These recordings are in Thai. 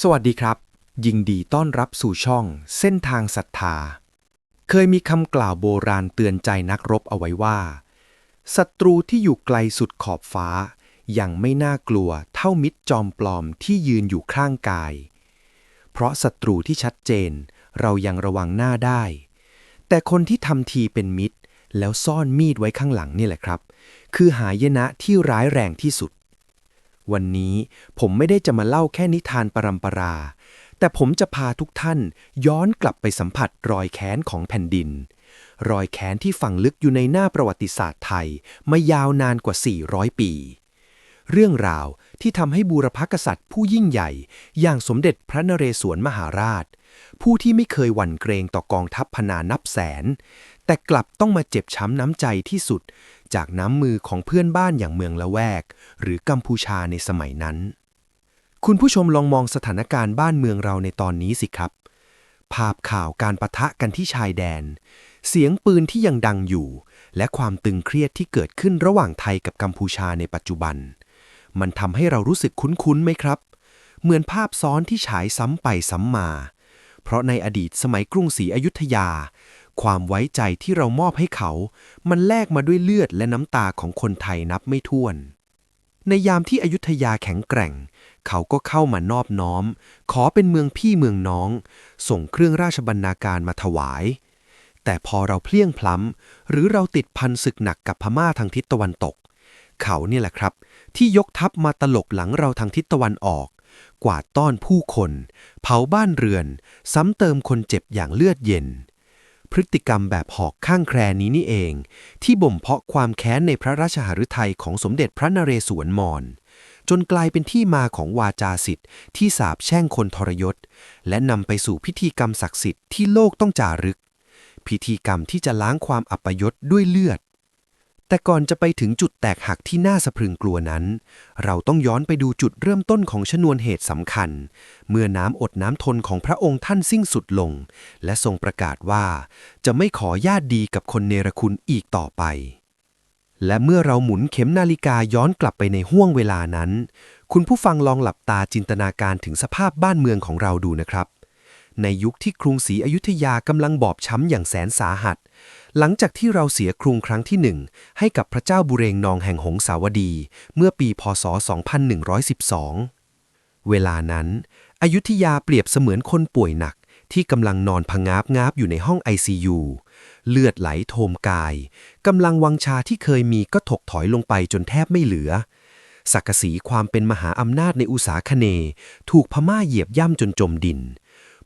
สวัสดีครับ ยิงดีต้อนรับสู่ช่องเส้นทางศรัทธา เคยมีคำกล่าวโบราณเตือนใจนักรบเอาไว้ว่าศัตรูที่อยู่ไกลสุดขอบฟ้า ยังไม่น่ากลัวเท่ามิตรจอมปลอมที่ยืนอยู่ข้างกาย เพราะศัตรูที่ชัดเจน เรายังระวังหน้าได้ แต่คนที่ทำทีเป็นมิตร แล้วซ่อนมีดไว้ข้างหลังนี่แหละครับ คือหายนะที่ร้ายแรงที่สุด วันนี้ผมไม่ได้จะมาเล่าแค่นิทานปรำปรา แต่ผมจะพาทุกท่านย้อนกลับไปสัมผัสรอยแค้นของแผ่นดิน รอยแค้นที่ฝังลึกอยู่ในหน้าประวัติศาสตร์ไทยมายาวนานกว่า 400 ปี เรื่องราวที่ทำให้บูรพกษัตริย์ผู้ยิ่งใหญ่ อย่างสมเด็จพระนเรศวรมหาราช ผู้ที่ไม่เคยหวั่นเกรงต่อกองทัพพนานับแสน แต่กลับต้องมาเจ็บช้ำน้ำใจที่สุด จากน้ำมือของเพื่อนบ้านอย่างเมืองละแวก หรือกัมพูชาในสมัยนั้น คุณผู้ชมลองมองสถานการณ์บ้านเมืองเราในตอนนี้สิครับ ภาพข่าวการประทะกันที่ชายแดน เสียงปืนที่ยังดังอยู่ และความตึงเครียดที่เกิดขึ้นระหว่างไทยกับกัมพูชาในปัจจุบัน มันทำให้เรารู้สึกคุ้นๆไหมครับ เหมือนภาพซ้อนที่ฉายซ้ำไปซ้ำมา เพราะในอดีตสมัยกรุงศรีอยุธยา ความไว้ใจที่เรามอบให้เขา มันแลกมาด้วยเลือดและน้ำตาของคนไทยนับไม่ถ้วน ในยามที่อยุธยาแข็งแกร่ง เขาก็เข้ามานอบน้อม ขอเป็นเมืองพี่เมืองน้อง ส่งเครื่องราชบรรณาการมาถวาย แต่พอเราเพลี้ยงพล้ำหรือเราติดพันศึกหนักกับพม่าทางทิศตะวันตก เขาเนี่ยแหละครับ ที่ยกทัพมาตลบหลังเราทางทิศตะวันออกกวาดต้อนผู้คน เผาบ้านเรือน ซ้ำเติมคนเจ็บอย่างเลือดเย็น พฤติกรรมแบบหอกข้างแครนี้นี่เอง ที่บ่มเพาะความแค้นในพระราชหฤทัยของสมเด็จพระนเรศวรมอนจนกลายเป็นที่มาของวาจาสิทธิ์ที่สาบแช่งคนทรยศ และนำไปสู่พิธีกรรมศักดิ์สิทธิ์ที่โลกต้องจารึก พิธีกรรมที่จะล้างความอัปยศด้วยเลือด แต่ก่อนจะไปถึงจุดแตกหักที่น่าสะพรึงกลัวนั้น เราต้องย้อนไปดูจุดเริ่มต้นของชนวนเหตุสำคัญ เมื่อน้ำอดน้ำทนของพระองค์ท่านสิ้นสุดลง และทรงประกาศว่า จะไม่ขอญาติดีกับคนเนรคุณอีกต่อไป และเมื่อเราหมุนเข็มนาฬิกาย้อนกลับไปในห้วงเวลานั้น คุณผู้ฟังลองหลับตาจินตนาการถึงสภาพบ้านเมืองของเราดูนะครับ ในยุคที่กรุงศรีอยุธยากำลังบอบช้ำอย่างแสนสาหัส หลังจากที่เราเสียกรุงครั้งที่หนึ่งให้กับพระเจ้าบุเรงนองแห่งหงสาวดี เมื่อปีพศ 2112 เวลานั้น อยุธยาเปรียบเสมือนคนป่วยหนักที่กำลังนอนพงาบงาบอยู่ในห้อง ICU เลือดไหลโทมกาย กำลังวังชาที่เคยมีก็ถกถอยลงไปจนแทบไม่เหลือ ศักดิ์ศรีความเป็นมหาอำนาจในอุตสาคเน ถูกพม่าเหยียบย่ำจนจมดิน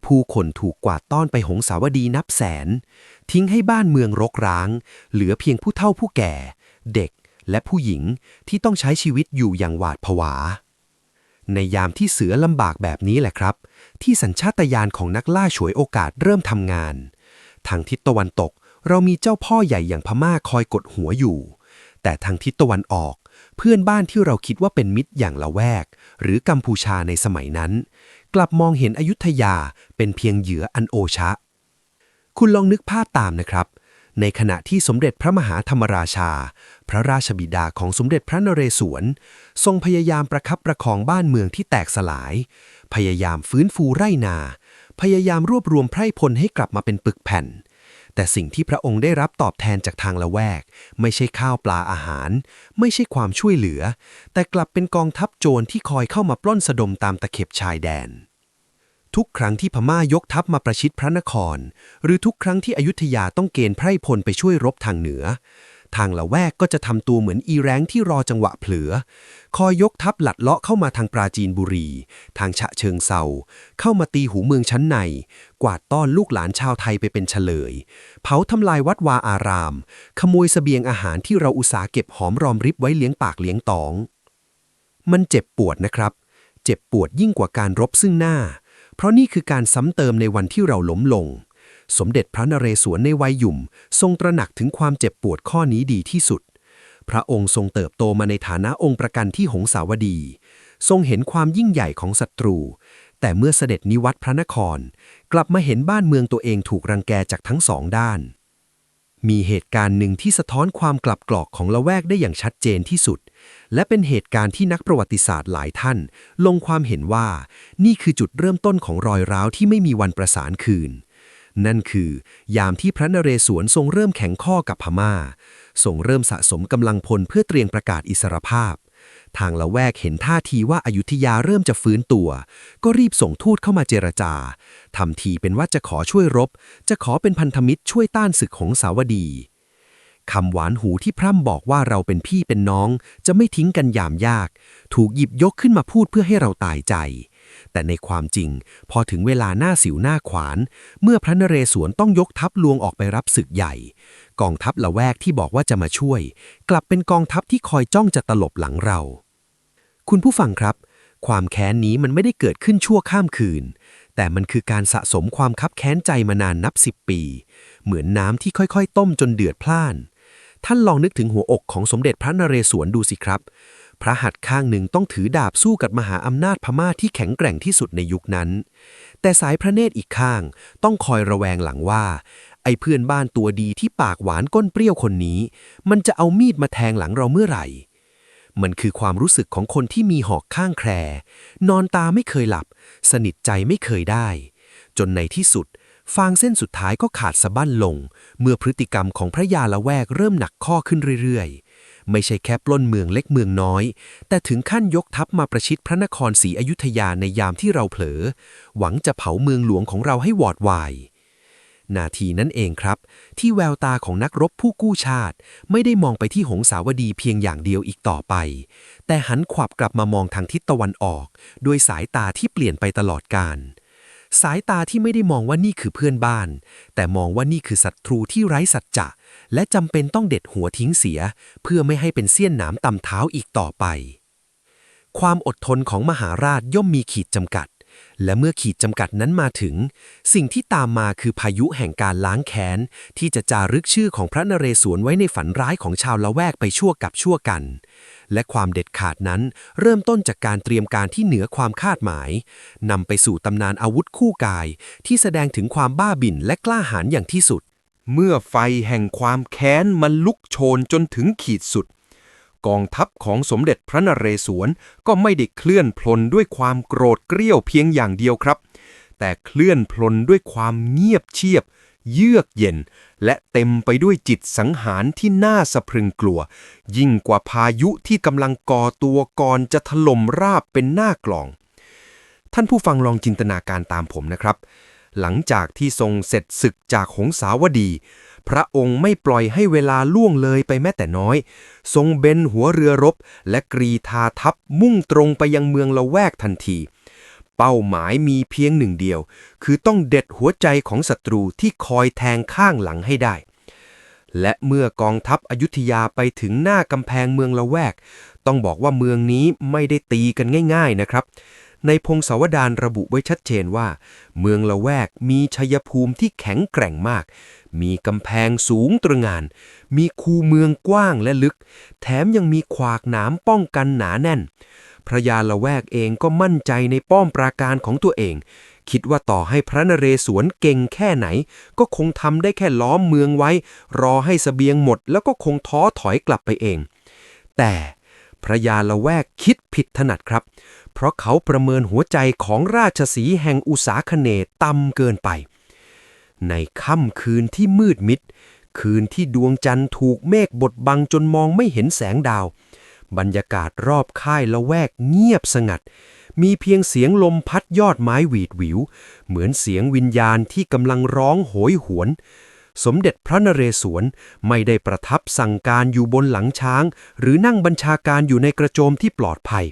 ผู้คนถูกกวาดต้อนไปหงสาวดีนับแสน ทิ้งให้บ้านเมืองรกร้าง เหลือเพียงผู้เฒ่าผู้แก่ เด็กและผู้หญิงที่ต้องใช้ชีวิตอยู่อย่างหวาดผวา ในยามที่เสือลำบากแบบนี้แหละครับ ที่สัญชาตญาณของนักล่าฉวยโอกาสเริ่มทำงาน ทางทิศตะวันตกเรามีเจ้าพ่อใหญ่อย่างพม่าคอยกดหัวอยู่ แต่ทางทิศตะวันออก เพื่อนบ้านที่เราคิดว่าเป็นมิตรอย่างละแวก หรือกัมพูชาในสมัยนั้น กลับมองเห็นอยุธยาเป็นเพียงเหยื่ออันโอชะ คุณลองนึกภาพตามนะครับ ในขณะที่สมเด็จพระมหาธรรมราชา พระราชบิดาของสมเด็จพระนเรศวร ทรงพยายามประคับประคองบ้านเมืองที่แตกสลาย พยายามฟื้นฟูไร่นา พยายามรวบรวมไพร่พลให้กลับมาเป็นปึกแผ่น แต่สิ่งที่พระองค์ได้รับตอบแทนจากทางละแวก ไม่ใช่ข้าวปลาอาหาร ไม่ใช่ความช่วยเหลือ แต่กลับเป็นกองทัพโจรที่คอยเข้ามาปล้นสะดมตามตะเข็บชายแดน ทุกครั้งที่พม่ายกทัพมาประชิดพระนคร หรือทุกครั้งที่อยุธยาต้องเกณฑ์ไพร่พลไปช่วยรบทางเหนือ ทางละแวกก็จะทำตัวเหมือนอีแรงที่รอจังหวะเผลอ คอยยกทัพหลัดเลาะเข้ามาทางปราจีนบุรี ทางฉะเชิงเซาเข้ามาตีหูเมืองชั้นใน กวาดต้อนลูกหลานชาวไทยไปเป็นเฉลย เผาทำลายวัดวาอาราม ขโมยเสบียงอาหารที่เราอุตสาหเก็บหอมรอมริบไว้เลี้ยงปากเลี้ยงตอง มันเจ็บปวดนะครับ เจ็บปวดยิ่งกว่าการรบซึ่งหน้า เพราะนี่คือการซ้ำเติมในวันที่เราล้มลง สมเด็จพระนเรศวรในวัยหยุ่ม ทรงตระหนักถึงความเจ็บปวดข้อนี้ดีที่สุด พระองค์ทรงเติบโตมาในฐานะองค์ประกันที่หงสาวดี ทรงเห็นความยิ่งใหญ่ของศัตรู แต่เมื่อเสด็จนิวัตพระนคร กลับมาเห็นบ้านเมืองตัวเองถูกรังแกจากทั้งสองด้าน มีเหตุการณ์หนึ่งที่สะท้อนความกลับกรอกของละแวกได้อย่างชัดเจนที่สุด และเป็นเหตุการณ์ที่นักประวัติศาสตร์หลายท่าน ลงความเห็นว่า นี่คือจุดเริ่มต้นของรอยร้าวที่ไม่มีวันประสานคืน นั่นคือยามที่พระนเรศวรทรงเริ่มแข็งข้อกับพม่าทรงเริ่มสะสมกำลังพลเพื่อเตรียมประกาศอิสรภาพ ทางละแวกเห็นท่าทีว่าอายุทยาเริ่มจะฟื้นตัว ก็รีบส่งทูตเข้ามาเจรจาทำทีเป็นว่าจะขอช่วยรบ จะขอเป็นพันธมิตรช่วยต้านศึกของสาวดีคำหวานหูที่พร่ำบอกว่าเราเป็นพี่เป็นน้อง จะไม่ทิ้งกันยามยาก ถูกหยิบยกขึ้นมาพูดเพื่อให้เราตายใจ แต่ในความจริง พอถึงเวลาหน้าสิวหน้าขวาน เมื่อพระนเรศวรต้องยกทัพลวงออกไปรับศึกใหญ่ กองทัพละแวกที่บอกว่าจะมาช่วย กลับเป็นกองทัพที่คอยจ้องจะตลบหลังเรา คุณผู้ฟังครับ ความแค้นนี้มันไม่ได้เกิดขึ้นชั่วข้ามคืน แต่มันคือการสะสมความคับแค้นใจมานานนับสิบปี เหมือนน้ำที่ค่อยๆ ต้มจนเดือดพล่านท่านลองนึกถึงหัวอกของสมเด็จพระนเรศวรดูสิครับ พระหัตถ์ข้างหนึ่งต้องถือดาบสู้กับมหาอำนาจพม่าที่แข็งแกร่งที่สุดในยุคนั้น แต่สายพระเนตรอีกข้างต้องคอยระแวงหลังว่า ไอ้เพื่อนบ้านตัวดีที่ปากหวานก้นเปรี้ยวคนนี้ มันจะเอามีดมาแทงหลังเราเมื่อไหร่ มันคือความรู้สึกของคนที่มีหอกข้างแคร นอนตาไม่เคยหลับ สนิทใจไม่เคยได้ จนในที่สุดฟางเส้นสุดท้ายก็ขาดสะบั้นลง เมื่อพฤติกรรมของพระยาละแวกเริ่มหนักข้อขึ้นเรื่อยๆ ไม่ใช่แค่ปล้นเมืองเล็กเมืองน้อย แต่ถึงขั้นยกทัพมาประชิดพระนครศรีอยุธยาในยามที่เราเผลอ หวังจะเผาเมืองหลวงของเราให้วอดวายนาทีนั้นเองครับ ที่แววตาของนักรบผู้กู้ชาติ ไม่ได้มองไปที่หงสาวดีเพียงอย่างเดียวอีกต่อไป แต่หันขวับกลับมามองทางทิศตะวันออกด้วยสายตาที่เปลี่ยนไปตลอดกาลสายตาที่ไม่ได้มองว่านี่คือเพื่อนบ้าน แต่มองว่านี่คือศัตรูที่ไร้สัจจะ และจำเป็นต้องเด็ดหัวทิ้งเสีย เพื่อไม่ให้เป็นเสี้ยนหนามตำเท้าอีกต่อไป ความอดทนของมหาราชย่อมมีขีดจำกัด และเมื่อขีดจำกัดนั้นมาถึง สิ่งที่ตามมาคือพายุแห่งการล้างแค้น ที่จะจารึกชื่อของพระนเรศวรไว้ในฝันร้ายของชาวละแวกไปชั่วกับชั่วกัน และความเด็ดขาดนั้นเริ่มต้นจากการเตรียมการที่เหนือความคาดหมายนำไปสู่ตำนานอาวุธคู่กาย ที่แสดงถึงความบ้าบิ่นและกล้าหาญอย่างที่สุด เมื่อไฟแห่งความแค้นมันลุกโชนจนถึงขีดสุด กองทัพของสมเด็จพระนเรศวรก็ไม่ได้เคลื่อนพลนด้วยความโกรธเกรี้ยวเพียงอย่างเดียวครับ แต่เคลื่อนพลนด้วยความเงียบเชียบ เยือกเย็น และเต็มไปด้วยจิตสังหารที่น่าสะพรึงกลัว ยิ่งกว่าพายุที่กำลังก่อตัวก่อนจะถล่มราบเป็นหน้ากลอง ท่านผู้ฟังลองจินตนาการตามผมนะครับ หลังจากที่ทรงเสร็จศึกจากหงสาวดี พระองค์ไม่ปล่อยให้เวลาล่วงเลยไปแม้แต่น้อย ทรงเบนหัวเรือรบ และกรีธาทัพมุ่งตรงไปยังเมืองละแวกทันที เป้าหมายมีเพียงหนึ่งเดียว คือต้องเด็ดหัวใจของศัตรูที่คอยแทงข้างหลังให้ได้และเมื่อกองทัพอยุธยาไปถึงหน้ากำแพงเมืองละแวก ต้องบอกว่าเมืองนี้ไม่ได้ตีกันง่าย ๆนะครับ ในพงศาวดารระบุไว้ชัดเจนว่า เมืองละแวกมีชัยภูมิที่แข็งแกร่งมาก มีกำแพงสูงตรงาน มีคูเมืองกว้างและลึก แถมยังมีขวากหนามป้องกันหนาแน่น พระยาละแวกเองก็มั่นใจในป้อมปราการของตัวเอง คิดว่าต่อให้พระนเรศวรเก่งแค่ไหน ก็คงทำได้แค่ล้อมเมืองไว้ รอให้สเสบียงหมดแล้วก็คงท้อถอยกลับไปเอง แต่พระยาละแวกคิดผิดถนัดครับ เพราะเขาประเมินหัวใจของราชสีห์แห่งอุษาคเนย์ต่ำเกินไป ในค่ำคืนที่มืดมิด คืนที่ดวงจันทร์ถูกเมฆบดบังจนมองไม่เห็นแสงดาว บรรยากาศรอบค่ายละแวกเงียบสงัด มีเพียงเสียงลมพัดยอดไม้หวีดหวิว เหมือนเสียงวิญญาณที่กำลังร้องโหยหวนสมเด็จพระนเรศวรไม่ได้ประทับสั่งการอยู่บนหลังช้าง หรือนั่งบัญชาการอยู่ในกระโจมที่ปลอดภัย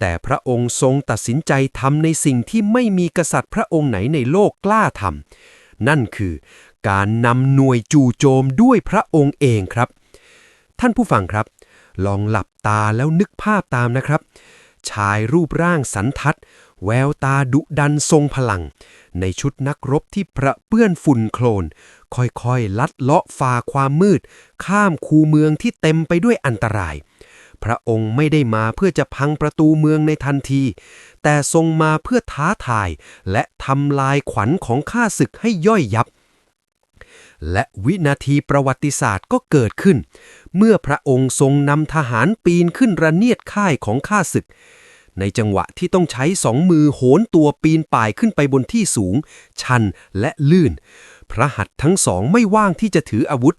แต่พระองค์ทรงตัดสินใจทำในสิ่งที่ไม่มีกษัตริย์พระองค์ไหนในโลกกล้าทำนั่นคือการนำหน่วยจู่โจมด้วยพระองค์เองครับ ท่านผู้ฟังครับ ลองหลับตาแล้วนึกภาพตามนะครับ ชายรูปร่างสันทัด แววตาดุดันทรงพลัง ในชุดนักรบที่ประเปื้อนฝุ่นโคลน ค่อยๆ ลัดเลาะฝ่าความมืด ข้ามคูเมืองที่เต็มไปด้วยอันตราย พระองค์ไม่ได้มาเพื่อจะพังประตูเมืองในทันที แต่ทรงมาเพื่อท้าทาย และทำลายขวัญของข้าศึกให้ย่อยยับ และวินาทีประวัติศาสตร์ก็เกิดขึ้น เมื่อพระองค์ทรงนำทหารปีนขึ้นระเนียดค่ายของข้าศึก ในจังหวะที่ต้องใช้สองมือโหนตัวปีนป่ายขึ้นไปบนที่สูง ชันและลื่น พระหัตถ์ทั้งสองไม่ว่างที่จะถืออาวุธ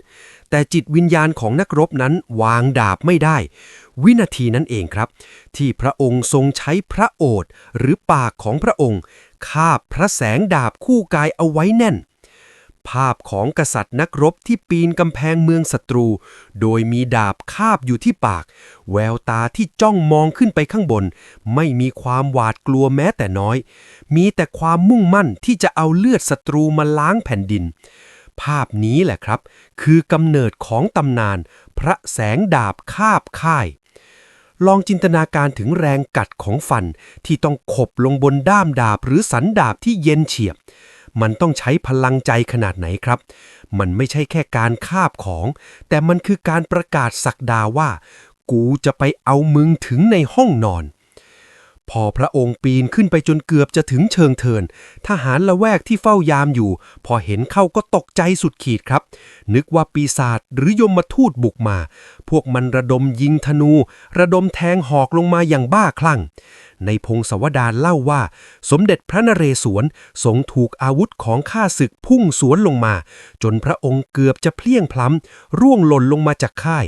แต่จิตวิญญาณของนักรบนั้นวางดาบไม่ได้ วินาทีนั้นเองครับ ที่พระองค์ทรงใช้พระโอษฐ์หรือปากของพระองค์คาบพระแสงดาบคู่กายเอาไว้แน่น ภาพของกษัตริย์นักรบที่ปีนกำแพงเมืองศัตรู โดยมีดาบคาบอยู่ที่ปาก แววตาที่จ้องมองขึ้นไปข้างบน ไม่มีความหวาดกลัวแม้แต่น้อย มีแต่ความมุ่งมั่นที่จะเอาเลือดศัตรูมาล้างแผ่นดิน ภาพนี้แหละครับ คือกำเนิดของตำนาน พระแสงดาบคาบค่ายลองจินตนาการถึงแรงกัดของฟันที่ต้องขบลงบนด้ามดาบหรือสันดาบที่เย็นเฉียบ มันต้องใช้พลังใจขนาดไหนครับ มันไม่ใช่แค่การคาบของ แต่มันคือการประกาศสักดาว่า กูจะไปเอามึงถึงในห้องนอน พอพระองค์ปีนขึ้นไปจนเกือบจะถึงเชิงเทิน ทหารละแวกที่เฝ้ายามอยู่ พอเห็นเข้าก็ตกใจสุดขีดครับ นึกว่าปีศาจหรือยมทูตบุกมา พวกมันระดมยิงธนู ระดมแทงหอกลงมาอย่างบ้าคลั่ง ในพงศวดารเล่าว่า สมเด็จพระนเรศวรทรงถูกอาวุธของข้าศึกพุ่งสวนลงมา จนพระองค์เกือบจะเพลี้ยงพล้ำร่วงหล่นลงมาจากค่าย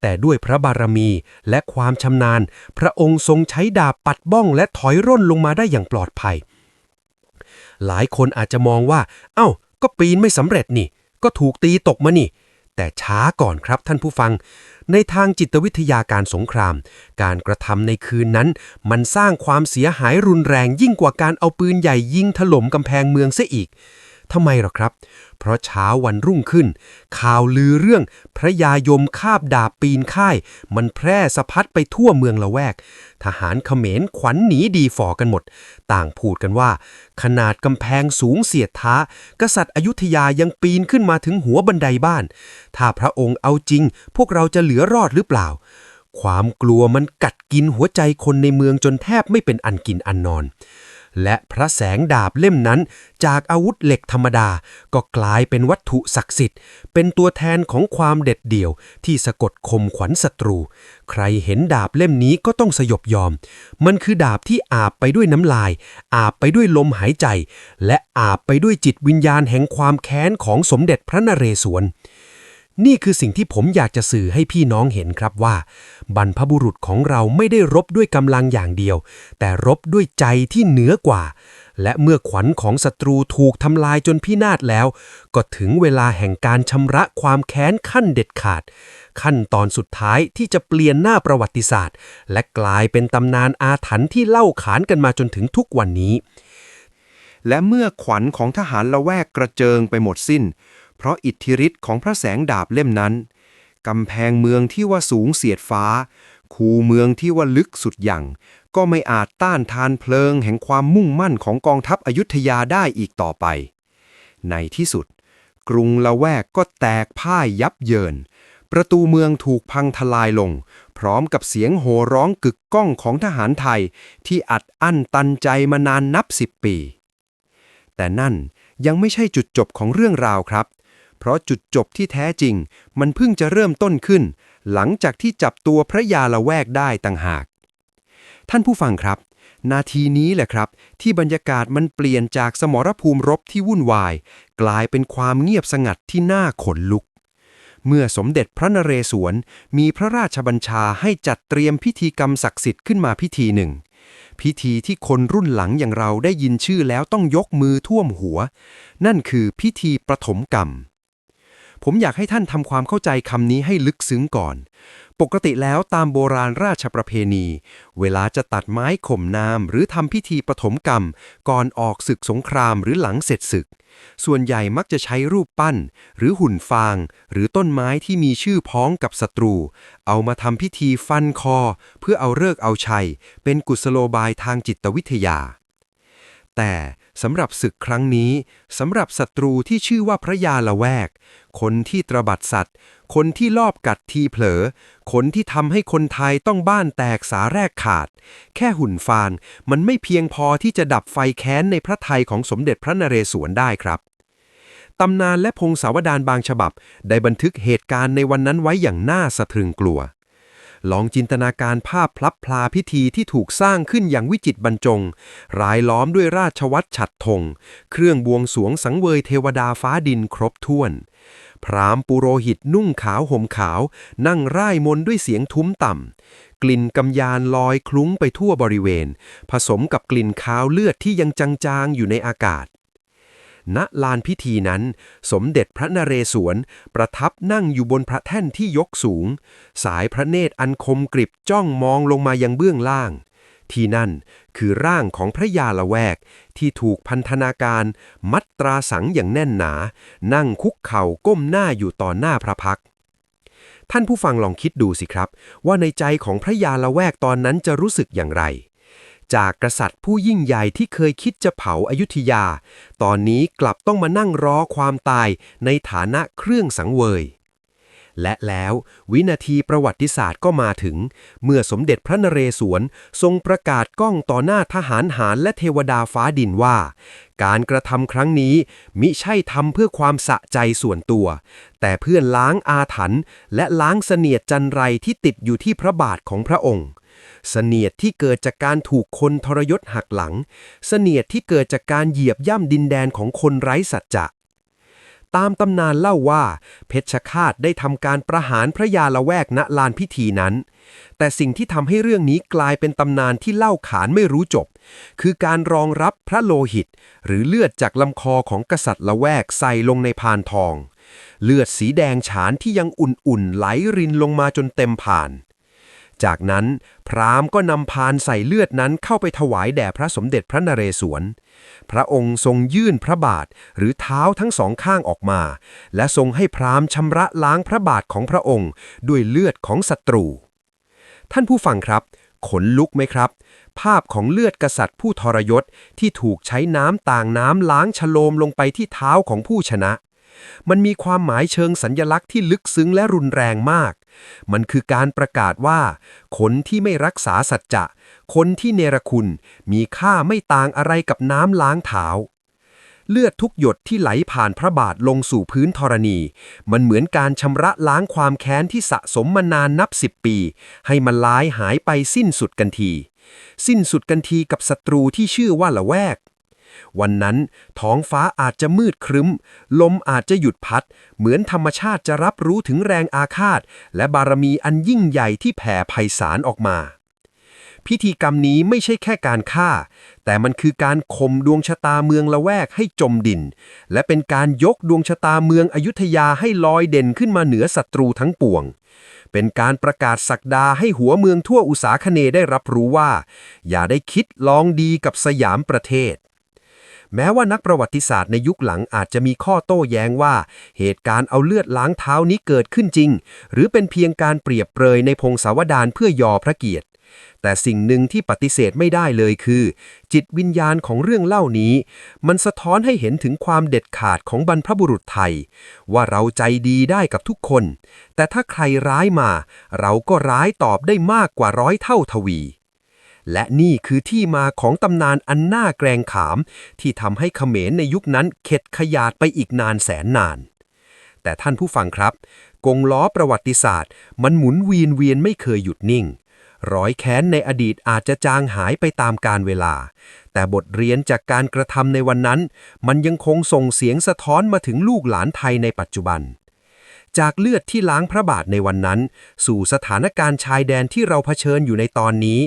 แต่ด้วยพระบารมีและความชำนาญ พระองค์ทรงใช้ดาบปัดบ้องและถอยร่นลงมาได้อย่างปลอดภัย หลายคนอาจจะมองว่า เอ้า ก็ปีนไม่สำเร็จนี่ ก็ถูกตีตกมานี่ แต่ช้าก่อนครับท่านผู้ฟัง ในทางจิตวิทยาการสงคราม การกระทำในคืนนั้น มันสร้างความเสียหายรุนแรงยิ่งกว่าการเอาปืนใหญ่ยิงถล่มกำแพงเมืองเสียอีก ทำไมหรอครับ เพราะเช้าวันรุ่งขึ้น ข่าวลือเรื่องพระยายมคาบดาบปีนค่าย มันแพร่สะพัดไปทั่วเมืองละแวก ทหารเขมรขวัญหนีดีฝ่อกันหมด ต่างพูดกันว่า ขนาดกำแพงสูงเสียดท้า กษัตริย์อยุธยายังปีนขึ้นมาถึงหัวบันไดบ้าน ถ้าพระองค์เอาจริง พวกเราจะเหลือรอดหรือเปล่าความกลัวมันกัดกินหัวใจคนในเมืองจนแทบไม่เป็นอันกินอันนอน และพระแสงดาบเล่มนั้น จากอาวุธเหล็กธรรมดา ก็กลายเป็นวัตถุศักดิ์สิทธิ์ เป็นตัวแทนของความเด็ดเดี่ยว ที่สะกดข่มขวัญศัตรู ใครเห็นดาบเล่มนี้ก็ต้องสยบยอม มันคือดาบที่อาบไปด้วยน้ำลาย อาบไปด้วยลมหายใจ และอาบไปด้วยจิตวิญญาณแห่งความแค้นของสมเด็จพระนเรศวร นี่คือสิ่งที่ผมอยากจะสื่อให้พี่น้องเห็นครับว่า บรรพบุรุษของเราไม่ได้รบด้วยกำลังอย่างเดียว แต่รบด้วยใจที่เหนือกว่า และเมื่อขวัญของศัตรูถูกทำลายจนพินาศแล้ว ก็ถึงเวลาแห่งการชำระความแค้นขั้นเด็ดขาด ขั้นตอนสุดท้ายที่จะเปลี่ยนหน้าประวัติศาสตร์ และกลายเป็นตำนานอาถรรพ์ที่เล่าขานกันมาจนถึงทุกวันนี้ และเมื่อขวัญของทหารละแวกกระเจิงไปหมดสิ้น เพราะอิทธิฤทธิ์ของพระแสงดาบเล่มนั้น กำแพงเมืองที่ว่าสูงเสียดฟ้า คูเมืองที่ว่าลึกสุดหยั่งก็ไม่อาจต้านทานเพลิงแห่งความมุ่งมั่นของกองทัพอยุธยาได้อีกต่อไป ในที่สุด กรุงละแวกก็แตกพ่ายยับเยิน ประตูเมืองถูกพังทลายลง พร้อมกับเสียงโห่ร้องกึกก้องของทหารไทย ที่อัดอั้นตันใจมานานนับสิบปี แต่นั่นยังไม่ใช่จุดจบของเรื่องราวครับ เพราะจุดจบที่แท้จริง มันเพิ่งจะเริ่มต้นขึ้น หลังจากที่จับตัวพระยาละแวกได้ต่างหาก ท่านผู้ฟังครับ นาทีนี้แหละครับ ที่บรรยากาศมันเปลี่ยนจากสมรภูมิรบที่วุ่นวาย กลายเป็นความเงียบสงัดที่น่าขนลุก เมื่อสมเด็จพระนเรศวรมีพระราชบัญชาให้จัดเตรียมพิธีกรรมศักดิ์สิทธิ์ขึ้นมาพิธีหนึ่งพิธีที่คนรุ่นหลังอย่างเราได้ยินชื่อแล้วต้องยกมือท่วมหัว นั่นคือพิธีประถมกรรม ผมอยากให้ท่านทำความเข้าใจคำนี้ให้ลึกซึ้งก่อน ปกติแล้วตามโบราณราชประเพณี เวลาจะตัดไม้ข่มนามหรือทำพิธีประถมกรรม ก่อนออกศึกสงครามหรือหลังเสร็จศึก ส่วนใหญ่มักจะใช้รูปปั้น หรือหุ่นฟาง หรือต้นไม้ที่มีชื่อพ้องกับศัตรู เอามาทำพิธีฟันคอ เพื่อเอาเลิกเอาชัย เป็นกุศโลบายทางจิตวิทยา แต่สำหรับศึกครั้งนี้สำหรับศัตรูที่ชื่อว่าพระยาละแวก คนที่ตระบัดสัตว์ คนที่ลอบกัดทีเผลอ คนที่ทำให้คนไทยต้องบ้านแตกสาแรกขาด แค่หุ่นฟางมันไม่เพียงพอที่จะดับไฟแค้นในพระไทยของสมเด็จพระนเรศวรได้ครับตำนานและพงศาวดารบางฉบับ ได้บันทึกเหตุการณ์ในวันนั้นไว้อย่างน่าสะพรึงกลัว ลองจินตนาการภาพพลับพลาพิธีที่ถูกสร้างขึ้นอย่างวิจิตบรรจง รายล้อมด้วยราชวัตรฉัดธง เครื่องบวงสวงสังเวยเทวดาฟ้าดินครบถ้วน พรามปุโรหิตนุ่งขาวห่มขาว นั่งร่ายมนด้วยเสียงทุ้มต่ำ กลิ่นกำยานลอยคลุ้งไปทั่วบริเวณ ผสมกับกลิ่นคาวเลือดที่ยังจางๆอยู่ในอากาศ ณลานพิธีนั้น สมเด็จพระนเรศวร ประทับนั่งอยู่บนพระแท่นที่ยกสูง สายพระเนตรอันคมกริบจ้องมองลงมายังเบื้องล่าง ที่นั่นคือร่างของพระยาละแวก ที่ถูกพันธนาการมัดตราสังอย่างแน่นหนา นั่งคุกเข่าก้มหน้าอยู่ต่อหน้าพระพักท่านผู้ฟังลองคิดดูสิครับ ว่าในใจของพระยาละแวกตอนนั้นจะรู้สึกอย่างไร จากกษัตริย์ผู้ยิ่งใหญ่ที่เคยคิดจะเผาอายุทยา ตอนนี้กลับต้องมานั่งรอความตายในฐานะเครื่องสังเวย และแล้ววินาทีประวัติศาสตร์ก็มาถึง เมื่อสมเด็จพระนเรศวรทรงประกาศก้องต่อหน้าทหารหารและเทวดาฟ้าดินว่า การกระทำครั้งนี้มิใช่ทำเพื่อความสะใจส่วนตัว แต่เพื่อล้างอาถรรพ์และล้างเสนียดจันไรที่ติดอยู่ที่พระบาทของพระองค์ เสนียดที่เกิดจากการถูกคนทรยศหักหลัง เสนียดที่เกิดจากการเหยียบย่ำดินแดนของคนไร้สัจจะ ตามตำนานเล่าว่า เพชฌฆาตได้ทำการประหารพระยาละแวกณลานพิธีนั้น แต่สิ่งที่ทำให้เรื่องนี้กลายเป็นตำนานที่เล่าขานไม่รู้จบ คือการรองรับพระโลหิต หรือเลือดจากลำคอของกษัตริย์ละแวกใส่ลงในพานทองเลือดสีแดงฉานที่ยังอุ่นๆ ไหลรินลงมาจนเต็มผ่าน จากนั้น พราหมณ์ก็นำพานใส่เลือดนั้นเข้าไปถวายแด่พระสมเด็จพระนเรศวร พระองค์ทรงยื่นพระบาทหรือเท้าทั้งสองข้างออกมา และทรงให้พราหมณ์ชำระล้างพระบาทของพระองค์ ด้วยเลือดของศัตรู ท่านผู้ฟังครับ ขนลุกไหมครับ ภาพของเลือดกษัตริย์ผู้ทรยศที่ถูกใช้น้ำต่างน้ำล้างชโลมลงไปที่เท้าของผู้ชนะ มันมีความหมายเชิงสัญญลักษณ์ที่ลึกซึ้งและรุนแรงมาก มันคือการประกาศว่า คนที่ไม่รักษาสัจจะ คนที่เนรคุณ มีค่าไม่ต่างอะไรกับน้ำล้างเท้าเลือดทุกหยดที่ไหลผ่านพระบาทลงสู่พื้นธรณี มันเหมือนการชำระล้างความแค้นที่สะสมมานานนับสิบปี ให้มันล้ายหายไปสิ้นสุดกันที สิ้นสุดกันทีกับศัตรูที่ชื่อว่าละแวก วันนั้นท้องฟ้าอาจจะมืดครึ้ม ลมอาจจะหยุดพัด เหมือนธรรมชาติจะรับรู้ถึงแรงอาฆาต และบารมีอันยิ่งใหญ่ที่แผ่ไพศาลออกมาพิธีกรรมนี้ไม่ใช่แค่การฆ่า แต่มันคือการข่มดวงชะตาเมืองละแวกให้จมดิน และเป็นการยกดวงชะตาเมืองอยุธยาให้ลอยเด่นขึ้นมาเหนือศัตรูทั้งปวง เป็นการประกาศศักดาให้หัวเมืองทั่วอุษาคเนได้รับรู้ว่า อย่าได้คิดลองดีกับสยามประเทศ แม้ว่านักประวัติศาสตร์ในยุคหลังอาจจะมีข้อโต้แย้งว่า เหตุการณ์เอาเลือดล้างเท้านี้เกิดขึ้นจริง หรือเป็นเพียงการเปรียบเปรยในพงศาวดารเพื่อยอพระเกียรติ แต่สิ่งหนึ่งที่ปฏิเสธไม่ได้เลยคือ จิตวิญญาณของเรื่องเล่านี้ มันสะท้อนให้เห็นถึงความเด็ดขาดของบรรพบุรุษไทย ว่าเราใจดีได้กับทุกคน แต่ถ้าใครร้ายมา เราก็ร้ายตอบได้มากกว่าร้อยเท่าทวี และนี่คือที่มาของตำนานอันน่าแกรงขาม ที่ทำให้เขมรในยุคนั้นเข็ดขยาดไปอีกนานแสนนาน แต่ท่านผู้ฟังครับ กงล้อประวัติศาสตร์ มันหมุนเวียนเวียนไม่เคยหยุดนิ่ง ร้อยแค้นในอดีตอาจจะจางหายไปตามกาลเวลา แต่บทเรียนจากการกระทำในวันนั้น มันยังคงส่งเสียงสะท้อนมาถึงลูกหลานไทยในปัจจุบัน จากเลือดที่ล้างพระบาทในวันนั้น สู่สถานการณ์ชายแดนที่เราเผชิญอยู่ในตอนนี้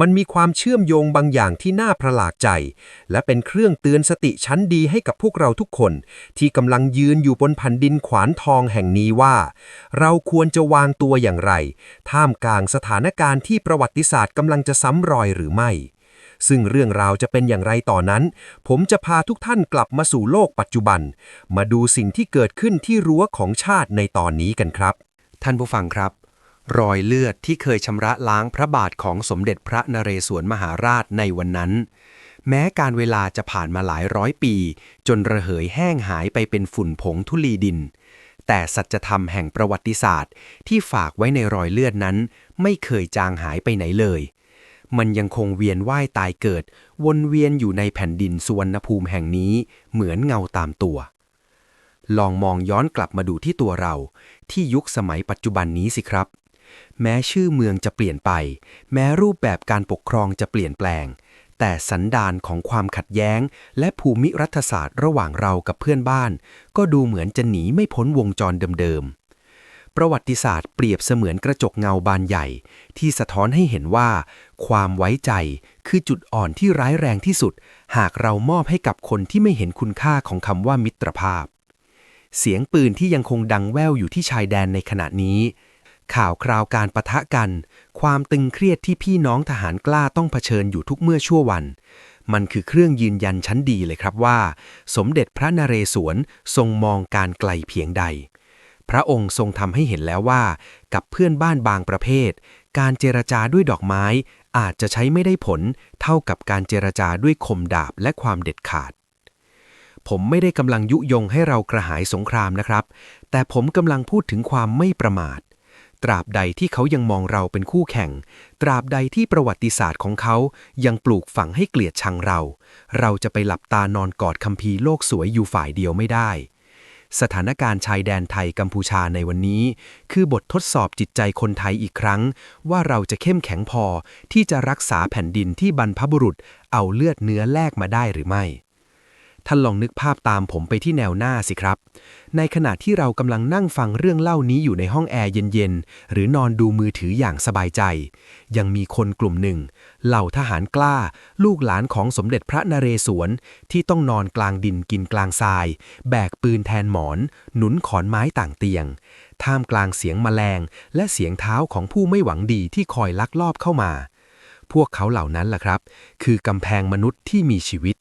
มันมีความเชื่อมโยงบางอย่างที่น่าประหลาดใจ และเป็นเครื่องเตือนสติชั้นดีให้กับพวกเราทุกคน ที่กำลังยืนอยู่บนแผ่นดินขวานทองแห่งนี้ว่า เราควรจะวางตัวอย่างไร ท่ามกลางสถานการณ์ที่ประวัติศาสตร์กำลังจะซ้ำรอยหรือไม่ ซึ่งเรื่องราวจะเป็นอย่างไรต่อนั้น ผมจะพาทุกท่านกลับมาสู่โลกปัจจุบัน มาดูสิ่งที่เกิดขึ้นที่รั้วของชาติในตอนนี้กันครับ ท่านผู้ฟังครับ รอยเลือดที่เคยชำระล้างพระบาทของสมเด็จพระนเรศวรมหาราชในวันนั้น แม้การเวลาจะผ่านมาหลายร้อยปี จนระเหยแห้งหายไปเป็นฝุ่นผงธุลีดินแต่สัจธรรมแห่งประวัติศาสตร์ที่ฝากไว้ในรอยเลือดนั้น ไม่เคยจางหายไปไหนเลย มันยังคงเวียนว่ายตายเกิด วนเวียนอยู่ในแผ่นดินสุวรรณภูมิแห่งนี้เหมือนเงาตามตัว ลองมองย้อนกลับมาดูที่ตัวเรา ที่ยุคสมัยปัจจุบันนี้สิครับ แม้ชื่อเมืองจะเปลี่ยนไป แม้รูปแบบการปกครองจะเปลี่ยนแปลง แต่สันดานของความขัดแย้ง และภูมิรัฐศาสตร์ระหว่างเรากับเพื่อนบ้าน ก็ดูเหมือนจะหนีไม่พ้นวงจรเดิมๆ ประวัติศาสตร์เปรียบเสมือนกระจกเงาบานใหญ่ ที่สะท้อนให้เห็นว่า ความไว้ใจคือจุดอ่อนที่ร้ายแรงที่สุด หากเรามอบให้กับคนที่ไม่เห็นคุณค่าของคำว่ามิตรภาพ เสียงปืนที่ยังคงดังแว่วอยู่ที่ชายแดนในขณะนี้ ข่าวคราวการปะทะกัน ความตึงเครียดที่พี่น้องทหารกล้าต้องเผชิญอยู่ทุกเมื่อชั่ววันมันคือเครื่องยืนยันชั้นดีเลยครับว่า สมเด็จพระนเรศวรทรงมองการไกลเพียงใด พระองค์ทรงทำให้เห็นแล้วว่า กับเพื่อนบ้านบางประเภท การเจรจาด้วยดอกไม้อาจจะใช้ไม่ได้ผลเท่ากับการเจรจาด้วยคมดาบและความเด็ดขาด ผมไม่ได้กำลังยุยงให้เรากระหายสงครามนะครับ แต่ผมกำลังพูดถึงความไม่ประมาท ตราบใดที่เขายังมองเราเป็นคู่แข่ง ตราบใดที่ประวัติศาสตร์ของเขายังปลูกฝังให้เกลียดชังเรา เราจะไปหลับตานอนกอดคัมภีร์โลกสวยอยู่ฝ่ายเดียวไม่ได้ สถานการณ์ชายแดนไทยกัมพูชาในวันนี้ คือบททดสอบจิตใจคนไทยอีกครั้ง ว่าเราจะเข้มแข็งพอที่จะรักษาแผ่นดินที่บรรพบุรุษ เอาเลือดเนื้อแลกมาได้หรือไม่ ท่านลองนึกภาพตามผมไปที่แนวหน้าสิครับ ในขณะที่เรากำลังนั่งฟังเรื่องเล่านี้อยู่ในห้องแอร์เย็นๆ หรือนอนดูมือถืออย่างสบายใจ ยังมีคนกลุ่มหนึ่ง เหล่าทหารกล้า ลูกหลานของสมเด็จพระนเรศวร ที่ต้องนอนกลางดินกินกลางทราย แบกปืนแทนหมอน หนุนขอนไม้ต่างเตียง ท่ามกลางเสียงแมลง และเสียงเท้าของผู้ไม่หวังดีที่คอยลักลอบเข้ามา พวกเขาเหล่านั้นล่ะครับ คือกำแพงมนุษย์ที่มีชีวิต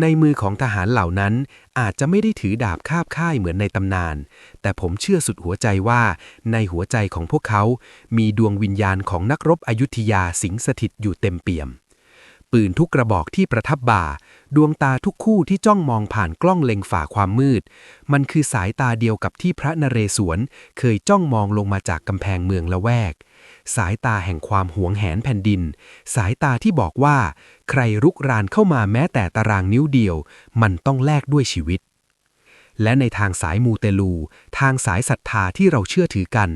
ในมือของทหารเหล่านั้นอาจจะไม่ได้ถือดาบคาบค่ายเหมือนในตำนาน แต่ผมเชื่อสุดหัวใจว่า ในหัวใจของพวกเขา มีดวงวิญญาณของนักรบอยุธยาสิงสถิตอยู่เต็มเปี่ยม ปืนทุกกระบอกที่ประทับบ่า ดวงตาทุกคู่ที่จ้องมองผ่านกล้องเล็งฝ่าความมืด มันคือสายตาเดียวกับที่พระนเรศวรเคยจ้องมองลงมาจากกำแพงเมืองละแวก สายตาแห่งความหวงแหนแผ่นดิน สายตาที่บอกว่า ใครรุกรานเข้ามาแม้แต่ตารางนิ้วเดียว มันต้องแลกด้วยชีวิต และในทางสายมูเตลู ทางสายศรัทธาที่เราเชื่อถือกัน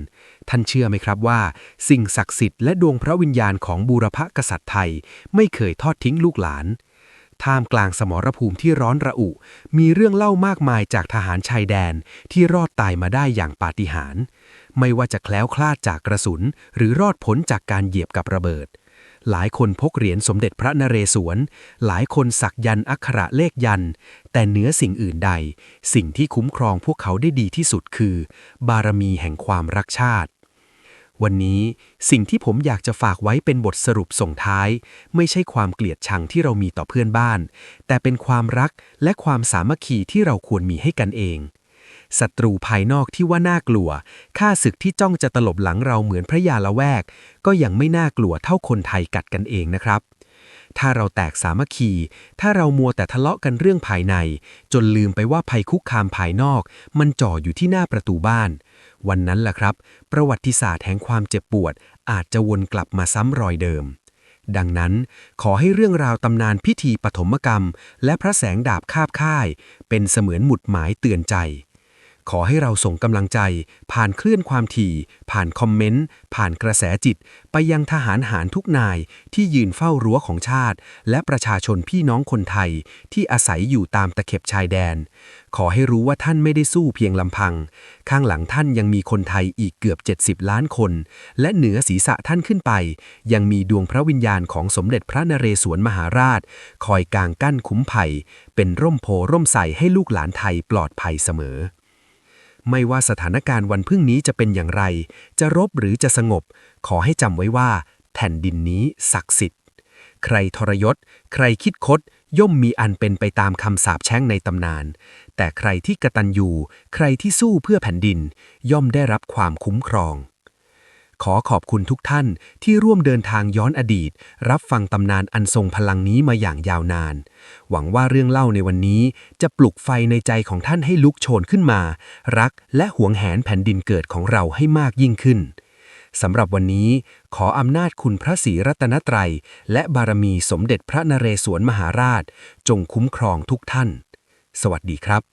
ท่านเชื่อไหมครับว่า สิ่งศักดิ์สิทธิ์และดวงพระวิญญาณของบูรพกษัตริย์ไทย ไม่เคยทอดทิ้งลูกหลานท่ามกลางสมรภูมิที่ร้อนระอุ มีเรื่องเล่ามากมายจากทหารชายแดนที่รอดตายมาได้อย่างปาฏิหาริย์ ไม่ว่าจะแคล้วคลาดจากกระสุน หรือรอดพ้นจากการเหยียบกับระเบิด หลายคนพกเหรียญสมเด็จพระนเรศวร หลายคนสักยันต์อักขระเลขยันต์แต่เหนือสิ่งอื่นใด สิ่งที่คุ้มครองพวกเขาได้ดีที่สุดคือ บารมีแห่งความรักชาติวันนี้สิ่งที่ผมอยากจะฝากไว้เป็นบทสรุปส่งท้าย ไม่ใช่ความเกลียดชังที่เรามีต่อเพื่อนบ้าน แต่เป็นความรักและความสามัคคีที่เราควรมีให้กันเอง ศัตรูภายนอกที่ว่าน่ากลัวข้าศึกที่จ้องจะตลบหลังเราเหมือนพระยาละแวก ก็ยังไม่น่ากลัวเท่าคนไทยกัดกันเองนะครับ ถ้าเราแตกสามัคคี ถ้าเรามัวแต่ทะเลาะกันเรื่องภายใน จนลืมไปว่าภัยคุกคามภายนอก มันจ่ออยู่ที่หน้าประตูบ้าน วันนั้นแหละครับ ประวัติศาสตร์แห่งความเจ็บปวด อาจจะวนกลับมาซ้ำรอยเดิมดังนั้นขอให้เรื่องราวตำนานพิธีปฐมกรรม และพระแสงดาบคาบค่าย เป็นเสมือนหมุดหมายเตือนใจ ขอให้เราส่งกำลังใจ ผ่านคลื่นความถี่ ผ่านคอมเมนต์ ผ่านกระแสจิต ไปยังทหารหารทุกนายที่ยืนเฝ้ารั้วของชาติ และประชาชนพี่น้องคนไทยที่อาศัยอยู่ตามตะเข็บชายแดน ขอให้รู้ว่าท่านไม่ได้สู้เพียงลำพัง ข้างหลังท่านยังมีคนไทยอีกเกือบ 70 ล้านคน และเหนือศีรษะท่านขึ้นไป ยังมีดวงพระวิญญาณของสมเด็จพระนเรศวรมหาราช คอยกางกั้นคุ้มภัย เป็นร่มโพร่มใสให้ลูกหลานไทยปลอดภัยเสมอ ไม่ว่าสถานการณ์วันพรุ่งนี้จะเป็นอย่างไร จะรบหรือจะสงบ ขอให้จำไว้ว่า แผ่นดินนี้ศักดิ์สิทธิ์ ใครทรยศ ใครคิดคด ย่อมมีอันเป็นไปตามคำสาปแช่งในตำนาน แต่ใครที่กระตันอยู่ ใครที่สู้เพื่อแผ่นดิน ย่อมได้รับความคุ้มครอง ขอขอบคุณทุกท่านที่ร่วมเดินทางย้อนอดีต รับฟังตำนานอันทรงพลังนี้มาอย่างยาวนาน หวังว่าเรื่องเล่าในวันนี้จะปลุกไฟในใจของท่านให้ลุกโชนขึ้นมา รักและหวงแหนแผ่นดินเกิดของเราให้มากยิ่งขึ้นสำหรับวันนี้ขออำนาจคุณพระศรีรัตนตรัย และบารมีสมเด็จพระนเรศวรมหาราช จงคุ้มครองทุกท่าน สวัสดีครับ